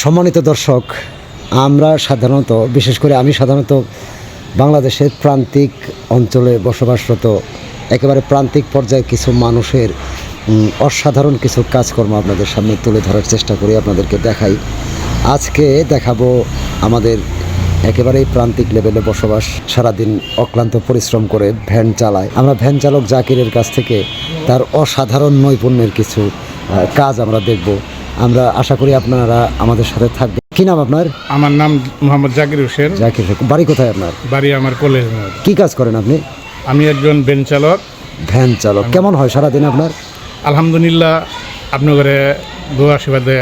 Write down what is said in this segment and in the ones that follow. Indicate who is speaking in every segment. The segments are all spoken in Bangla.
Speaker 1: সম্মানিত দর্শক, আমরা সাধারণত, বিশেষ করে আমি সাধারণত বাংলাদেশের প্রান্তিক অঞ্চলে বসবাসরত, একেবারে প্রান্তিক পর্যায়ে কিছু মানুষের অসাধারণ কিছু কাজকর্ম আপনাদের সামনে তুলে ধরার চেষ্টা করি, আপনাদেরকে দেখাই। আজকে দেখাবো আমাদের একেবারেই প্রান্তিক লেভেলে বসবাস, সারাদিন অক্লান্ত পরিশ্রম করে ভ্যান চালায়। আমরা ভ্যান চালক জাকিরের কাছ থেকে তার অসাধারণ নৈপুণ্যের কিছু কাজ আমরা দেখব। আমরা আশা করি আপনারা আমাদের সাথে থাকবেন। কি নাম আপনার?
Speaker 2: আমার নাম মোহাম্মদ জাকির হোসেন।
Speaker 1: জাকির হোসেন। বাড়ি কোথায় আপনার?
Speaker 2: বাড়ি আমার কলেজ
Speaker 1: কি কাজ করেন আপনি?
Speaker 2: আমি একজন বেন চালক।
Speaker 1: ভ্যান চালক। কেমন হয় সারাদিন আপনার?
Speaker 2: আলহামদুলিল্লাহ আপনার ঘরে দোয়া আশীর্বাদে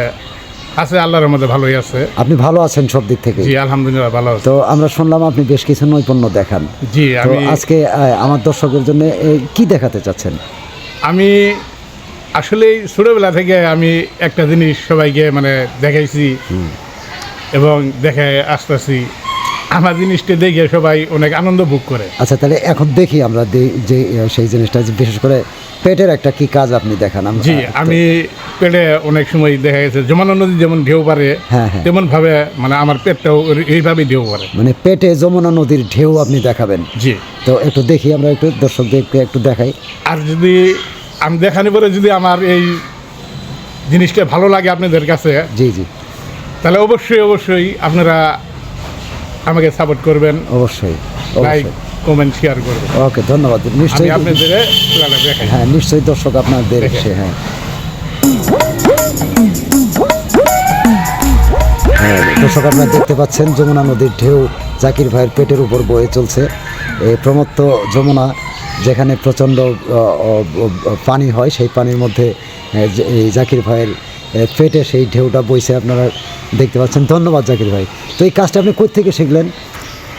Speaker 2: আছে আল্লাহর মধ্যে ভালোই আছে।
Speaker 1: আপনি ভালো আছেন সব দিক থেকে?
Speaker 2: জি আলহামদুলিল্লাহ ভালো
Speaker 1: তো আমরা শুনলাম আপনি বেশ কিছু নৈপুণ্য দেখান।
Speaker 2: জি আমি
Speaker 1: আজকে আমার দর্শকের জন্য কি দেখাতে চাচ্ছেন?
Speaker 2: আমি আসলে ছোটোবেলা থেকে আমি একটা জিনিস সবাইকে মানে দেখাইছি এবং দেখে আসতেছি। আমার জিনিসটা দেখে সবাই অনেক আনন্দ ভোগ করে।
Speaker 1: আচ্ছা তাহলে এখন দেখি আমরা যে সেই জিনিসটা বিশেষ করে পেটের একটা কি কাজ আপনি দেখান।
Speaker 2: জি আমি পেটে অনেক সময় দেখা গেছে যমুনা নদী যেমন ঢেউ পারে
Speaker 1: হ্যাঁ, হ্যাঁ।
Speaker 2: তেমন ভাবে মানে আমার পেটটাও এইভাবেই ঢেউ পারে।
Speaker 1: মানে পেটে যমুনা নদীর ঢেউ আপনি দেখাবেন।
Speaker 2: জি।
Speaker 1: তো একটু দেখি আমরা একটু দর্শকদেরকে একটু দেখাই।
Speaker 2: আর যদি আমি দেখানি পরে যদি আমার এই জিনিসটা ভালো লাগে আপনাদের কাছে
Speaker 1: জি জি।
Speaker 2: তাহলে অবশ্যই অবশ্যই আপনারা আমাকে সাপোর্ট করবেন
Speaker 1: অবশ্যই
Speaker 2: লাইক কমেন্ট শেয়ার করবেন।
Speaker 1: ওকে ধন্যবাদ। নিশ্চয়ই
Speaker 2: আপনাদের
Speaker 1: হ্যাঁ নিশ্চয়ই দর্শক আপনাদের। হ্যাঁ। হ্যাঁ, দর্শক আপনারা দেখতে পাচ্ছেন যমুনা নদীর ঢেউ জাকির ভাইয়ের পেটের উপর বয়ে চলছে। এই প্রমত্ত যমুনা। যেখানে প্রচণ্ড পানি হয় সেই পানির মধ্যে এই জাকির ভাইয়ের পেটে সেই ঢেউটা বইছে আপনারা দেখতে পাচ্ছেন। ধন্যবাদ জাকির ভাই। তো এই কাজটা আপনি কোথেকে শিখলেন?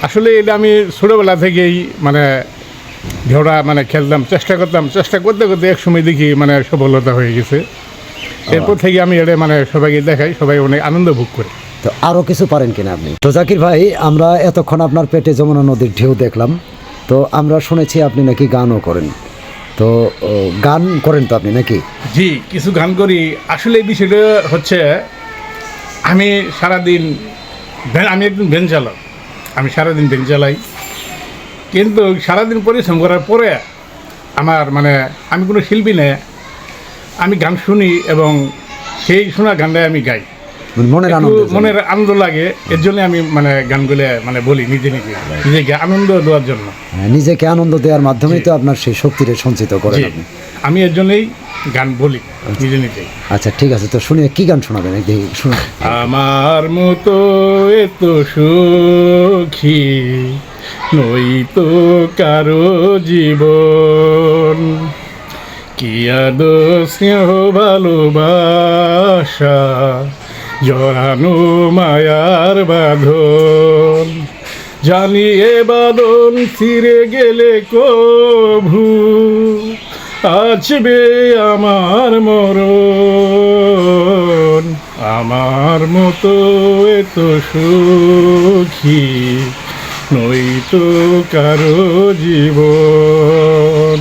Speaker 2: আসলে এটা আমি ছোটোবেলা থেকেই মানে ঢেউটা মানে খেলতাম চেষ্টা করতাম চেষ্টা করতে করতে এক সময় দেখি মানে সফলতা হয়ে গেছে। এরপর থেকে আমি এটা মানে সবাইকে দেখাই সবাই অনেক আনন্দ ভোগ করে।
Speaker 1: তো আরও কিছু পারেন কিনা আপনি? তো জাকির ভাই আমরা এতক্ষণ আপনার পেটে যমুনা নদীর ঢেউ দেখলাম। তো আমরা শুনেছি আপনি নাকি গানও করেন। তো গান করেন তো আপনি নাকি?
Speaker 2: জি, কিছু গান করি। আসলে এই বিষয়টা হচ্ছে, আমি সারাদিন আমি একজন ভ্যান চালক। আমি সারাদিন ভ্যান চালাই। কিন্তু সারাদিন পরিশ্রম করার পরে আমার মানে আমি কোনো শিল্পী নেই আমি গান শুনি এবং সেই শোনা গানটাই আমি গাই।
Speaker 1: মনের আনন্দ
Speaker 2: মনের আনন্দ লাগে এর জন্য আমি মানে গানগুলো মানে বলি নিজে নিজে নিজেকে আনন্দ দেওয়ার জন্য।
Speaker 1: নিজেকে আনন্দ দেওয়ার মাধ্যমেই তো আপনার সেই শক্তিটা সঞ্চিত করেন আপনি।
Speaker 2: আমি এর জন্যই গান বলি নিজে নিজেই।
Speaker 1: আচ্ছা ঠিক আছে তো শুনে কি গান শোনাবেন? এই দেখি শুনুন।
Speaker 2: আমার মতো এত সুখী নই তো কারও জীবন। কি আদো স্নেহ ভালোবাসা জড়ানো মায়ার বাঁধন, জানি এ বাদন ফিরে গেলে কভু আসবে আমার মরণ, আমার মতো এত সুখী নই তো কারও জীবন।